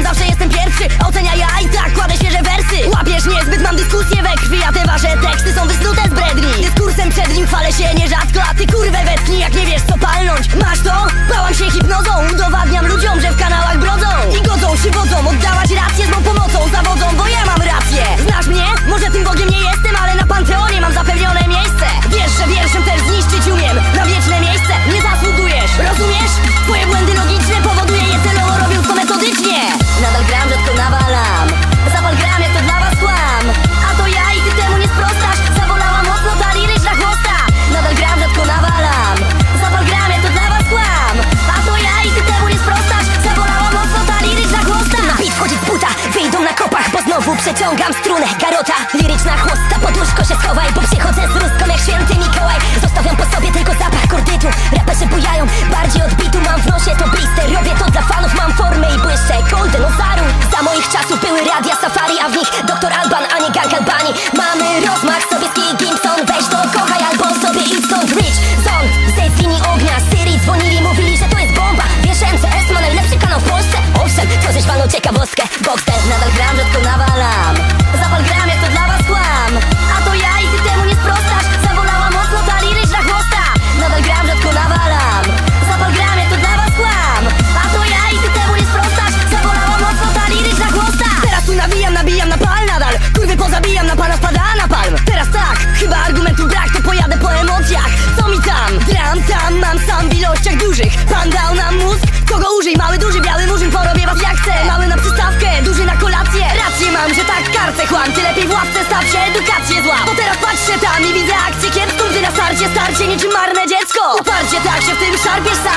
Zawsze jestem pierwszy, ocenia ja i tak kładę świeże wersy. Łapiesz niezbyt, mam dyskusję we krwi, a te wasze teksty są wysnute z bredni Dyskursem przed nim chwalę się nierzadko, a ty kurwe wetknij jak nie przeciągam strunę garota. sam w ilościach dużych. Pan dał nam mózg, kogo użyj. Mały, duży, biały murzyn porobie was jak chce. Mały na przystawkę, duży na kolację. Rację mam, że tak kartę chłam. Ty lepiej w ławce staw się, edukację zła. Bo teraz patrzę tam i widzę akcję kiepską Gdy na starcie, starcie niczym marne dziecko. Uparcie tak się w tym szarpiesz sam.